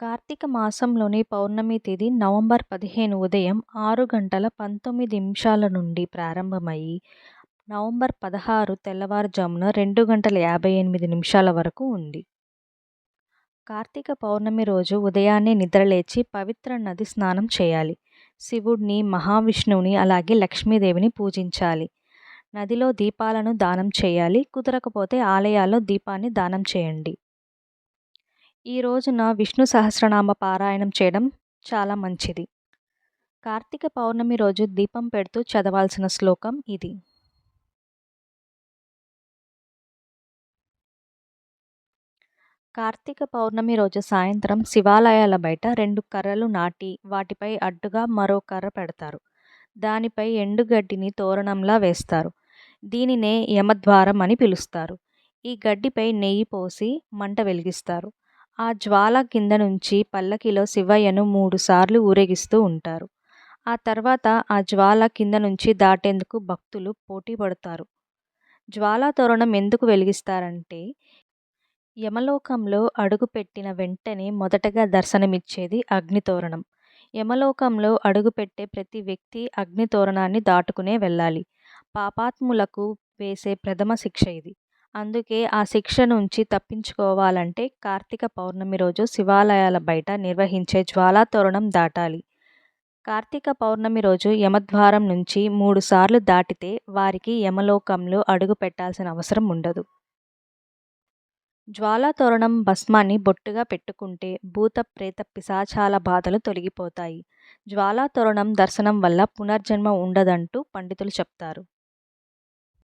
కార్తీక మాసంలోని పౌర్ణమి తేదీ నవంబర్ పదిహేను ఉదయం ఆరు గంటల పంతొమ్మిది నిమిషాల నుండి ప్రారంభమయ్యి నవంబర్ పదహారు తెల్లవారుజామున రెండు గంటల యాభై ఎనిమిది నిమిషాల వరకు ఉంది. కార్తీక పౌర్ణమి రోజు ఉదయాన్నే నిద్రలేచి పవిత్ర నది స్నానం చేయాలి. శివుడిని మహావిష్ణువుని అలాగే లక్ష్మీదేవిని పూజించాలి. నదిలో దీపాలను దానం చేయాలి. కుదరకపోతే ఆలయాల్లో దీపాన్ని దానం చేయండి. ఈ రోజున విష్ణు సహస్రనామ పారాయణం చేయడం చాలా మంచిది. కార్తీక పౌర్ణమి రోజు దీపం పెడుతూ చదవాల్సిన శ్లోకం ఇది. కార్తీక పౌర్ణమి రోజు సాయంత్రం శివాలయాల బయట రెండు కర్రలు నాటి వాటిపై అడ్డుగా మరో కర్ర పెడతారు. దానిపై ఎండుగడ్డిని తోరణంలా వేస్తారు. దీనినే యమద్వారం అని పిలుస్తారు. ఈ గడ్డిపై నెయ్యి పోసి మంట వెలిగిస్తారు. ఆ జ్వాల కింద నుంచి పల్లకిలో శివయ్యను మూడుసార్లు ఊరేగిస్తూ ఉంటారు. ఆ తర్వాత ఆ జ్వాల కింద నుంచి దాటేందుకు భక్తులు పోటీ పడతారు. జ్వాలా తోరణం ఎందుకు వెలిగిస్తారంటే యమలోకంలో అడుగుపెట్టిన వెంటనే మొదటగా దర్శనమిచ్చేది అగ్నితోరణం యమలోకంలో అడుగుపెట్టే ప్రతి వ్యక్తి అగ్నితోరణాన్ని దాటుకునే వెళ్ళాలి. పాపాత్ములకు వేసే ప్రథమ శిక్ష ఇది. అందుకే ఆ శిక్ష నుంచి తప్పించుకోవాలంటే కార్తీక పౌర్ణమి రోజు శివాలయాల బయట నిర్వహించే జ్వాలా తోరణం దాటాలి. కార్తీక పౌర్ణమి రోజు యమద్వారం నుంచి మూడుసార్లు దాటితే వారికి యమలోకంలో అడుగు పెట్టాల్సిన అవసరం ఉండదు. జ్వాలా తోరణం భస్మాన్ని బొట్టుగా పెట్టుకుంటే భూత ప్రేత పిశాచాల బాధలు తొలగిపోతాయి. జ్వాలా తోరణం దర్శనం వల్ల పునర్జన్మ ఉండదంటూ పండితులు చెప్తారు.